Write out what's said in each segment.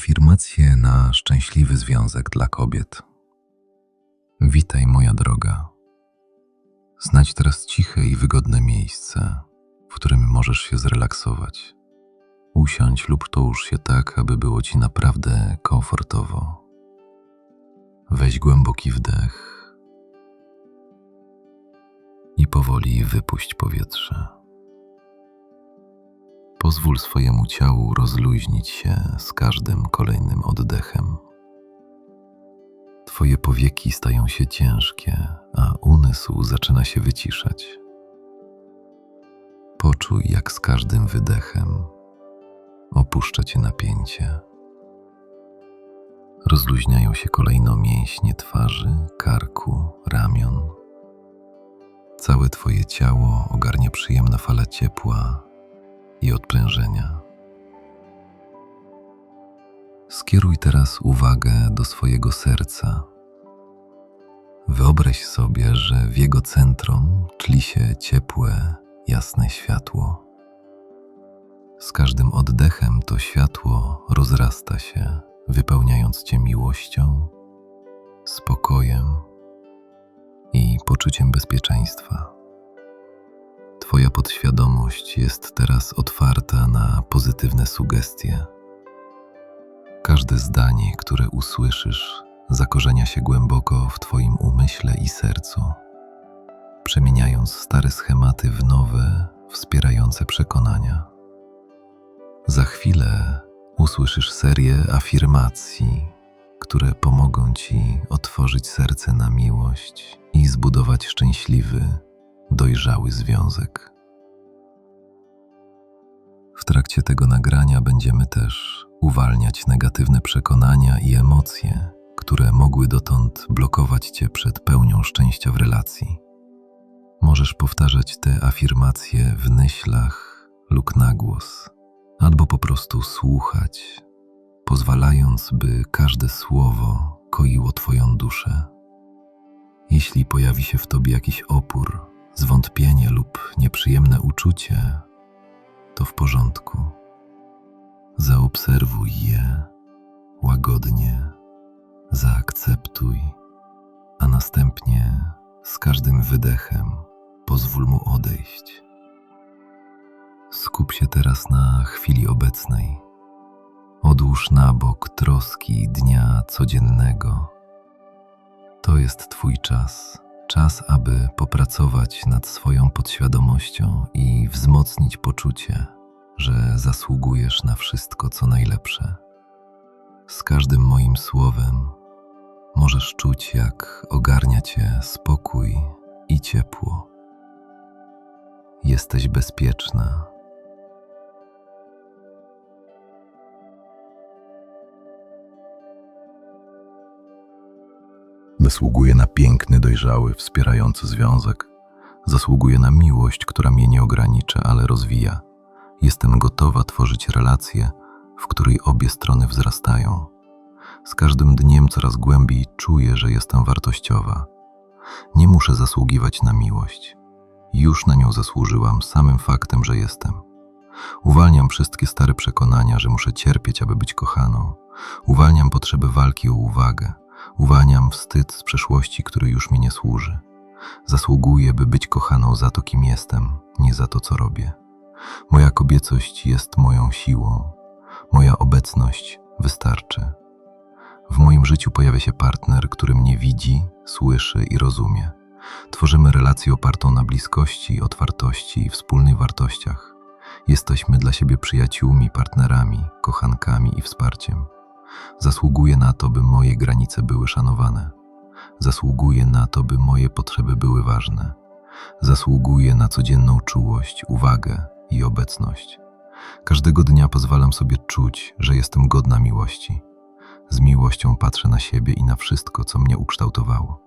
Afirmacje na szczęśliwy związek dla kobiet. Witaj, moja droga. Znajdź teraz ciche i wygodne miejsce, w którym możesz się zrelaksować. Usiądź lub połóż się tak, aby było ci naprawdę komfortowo. Weź głęboki wdech i powoli wypuść powietrze. Pozwól swojemu ciału rozluźnić się z każdym kolejnym oddechem. Twoje powieki stają się ciężkie, a umysł zaczyna się wyciszać. Poczuj, jak z każdym wydechem opuszcza cię napięcie. Rozluźniają się kolejno mięśnie twarzy, karku, ramion. Całe Twoje ciało ogarnia przyjemna fala ciepła i odprężenia. Skieruj teraz uwagę do swojego serca. Wyobraź sobie, że w jego centrum tli się ciepłe, jasne światło. Z każdym oddechem to światło rozrasta się, wypełniając cię miłością, spokojem i poczuciem bezpieczeństwa. Podświadomość jest teraz otwarta na pozytywne sugestie. Każde zdanie, które usłyszysz, zakorzenia się głęboko w Twoim umyśle i sercu, przemieniając stare schematy w nowe, wspierające przekonania. Za chwilę usłyszysz serię afirmacji, które pomogą Ci otworzyć serce na miłość i zbudować szczęśliwy, dojrzały związek. W trakcie tego nagrania będziemy też uwalniać negatywne przekonania i emocje, które mogły dotąd blokować Cię przed pełnią szczęścia w relacji. Możesz powtarzać te afirmacje w myślach lub na głos, albo po prostu słuchać, pozwalając, by każde słowo koiło Twoją duszę. Jeśli pojawi się w Tobie jakiś opór, zwątpienie lub nieprzyjemne uczucie, to w porządku. Zaobserwuj je łagodnie, zaakceptuj, a następnie z każdym wydechem pozwól mu odejść. Skup się teraz na chwili obecnej. Odłóż na bok troski dnia codziennego. To jest Twój czas Czas, aby popracować nad swoją podświadomością i wzmocnić poczucie, że zasługujesz na wszystko, co najlepsze. Z każdym moim słowem możesz czuć, jak ogarnia cię spokój i ciepło. Jesteś bezpieczna Zasługuję na piękny, dojrzały, wspierający związek. Zasługuję na miłość, która mnie nie ogranicza, ale rozwija. Jestem gotowa tworzyć relacje, w której obie strony wzrastają. Z każdym dniem coraz głębiej czuję, że jestem wartościowa. Nie muszę zasługiwać na miłość. Już na nią zasłużyłam samym faktem, że jestem. Uwalniam wszystkie stare przekonania, że muszę cierpieć, aby być kochaną. Uwalniam potrzebę walki o uwagę. Uwalniam wstyd z przeszłości, który już mi nie służy. Zasługuję, by być kochaną za to, kim jestem, nie za to, co robię. Moja kobiecość jest moją siłą. Moja obecność wystarczy. W moim życiu pojawia się partner, który mnie widzi, słyszy i rozumie. Tworzymy relację opartą na bliskości, otwartości i wspólnych wartościach. Jesteśmy dla siebie przyjaciółmi, partnerami, kochankami i wsparciem. Zasługuję na to, by moje granice były szanowane. Zasługuję na to, by moje potrzeby były ważne. Zasługuję na codzienną czułość, uwagę i obecność. Każdego dnia pozwalam sobie czuć, że jestem godna miłości. Z miłością patrzę na siebie i na wszystko, co mnie ukształtowało.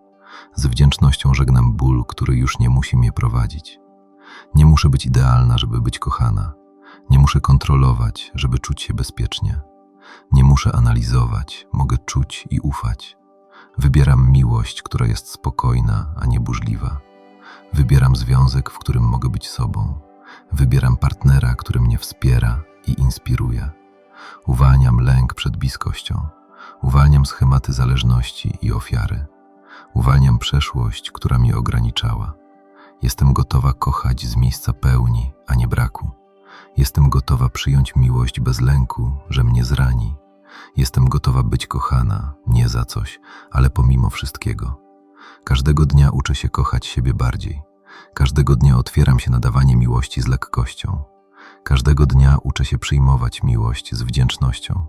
Z wdzięcznością żegnam ból, który już nie musi mnie prowadzić. Nie muszę być idealna, żeby być kochana. Nie muszę kontrolować, żeby czuć się bezpiecznie. Nie muszę analizować, mogę czuć i ufać. Wybieram miłość, która jest spokojna, a nie burzliwa. Wybieram związek, w którym mogę być sobą. Wybieram partnera, który mnie wspiera i inspiruje. Uwalniam lęk przed bliskością. Uwalniam schematy zależności i ofiary. Uwalniam przeszłość, która mnie ograniczała. Jestem gotowa kochać z miejsca pełni, a nie braku. Jestem gotowa przyjąć miłość bez lęku, że mnie zrani. Jestem gotowa być kochana, nie za coś, ale pomimo wszystkiego. Każdego dnia uczę się kochać siebie bardziej. Każdego dnia otwieram się na dawanie miłości z lekkością. Każdego dnia uczę się przyjmować miłość z wdzięcznością.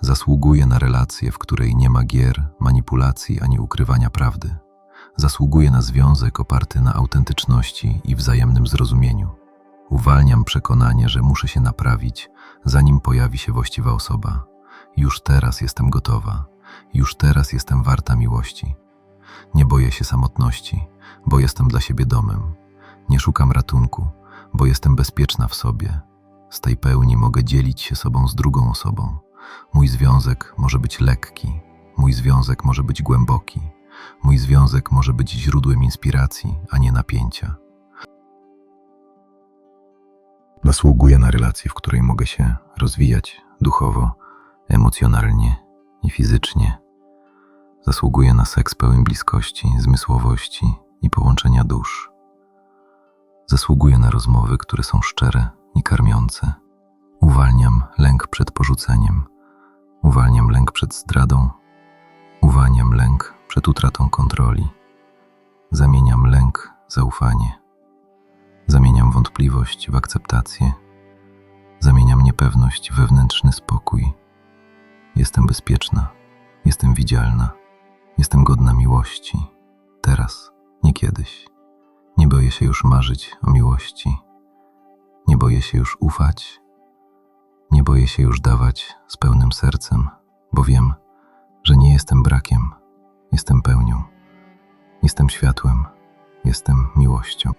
Zasługuję na relację, w której nie ma gier, manipulacji ani ukrywania prawdy. Zasługuję na związek oparty na autentyczności i wzajemnym zrozumieniu. Uwalniam przekonanie, że muszę się naprawić, zanim pojawi się właściwa osoba. Już teraz jestem gotowa, już teraz jestem warta miłości. Nie boję się samotności, bo jestem dla siebie domem. Nie szukam ratunku, bo jestem bezpieczna w sobie. Z tej pełni mogę dzielić się sobą z drugą osobą. Mój związek może być lekki, mój związek może być głęboki, mój związek może być źródłem inspiracji, a nie napięcia. Zasługuję na relację, w której mogę się rozwijać duchowo, emocjonalnie i fizycznie. Zasługuję na seks pełen bliskości, zmysłowości i połączenia dusz. Zasługuję na rozmowy, które są szczere i karmiące. Uwalniam lęk przed porzuceniem. Uwalniam lęk przed zdradą. Uwalniam lęk przed utratą kontroli. Zamieniam lęk w zaufanie. Zamieniam wątpliwość w akceptację. Zamieniam niepewność wewnętrzny spokój. Jestem bezpieczna. Jestem widzialna. Jestem godna miłości. Teraz, nie kiedyś. Nie boję się już marzyć o miłości. Nie boję się już ufać. Nie boję się już dawać z pełnym sercem, bo wiem, że nie jestem brakiem, jestem pełnią. Jestem światłem, jestem miłością.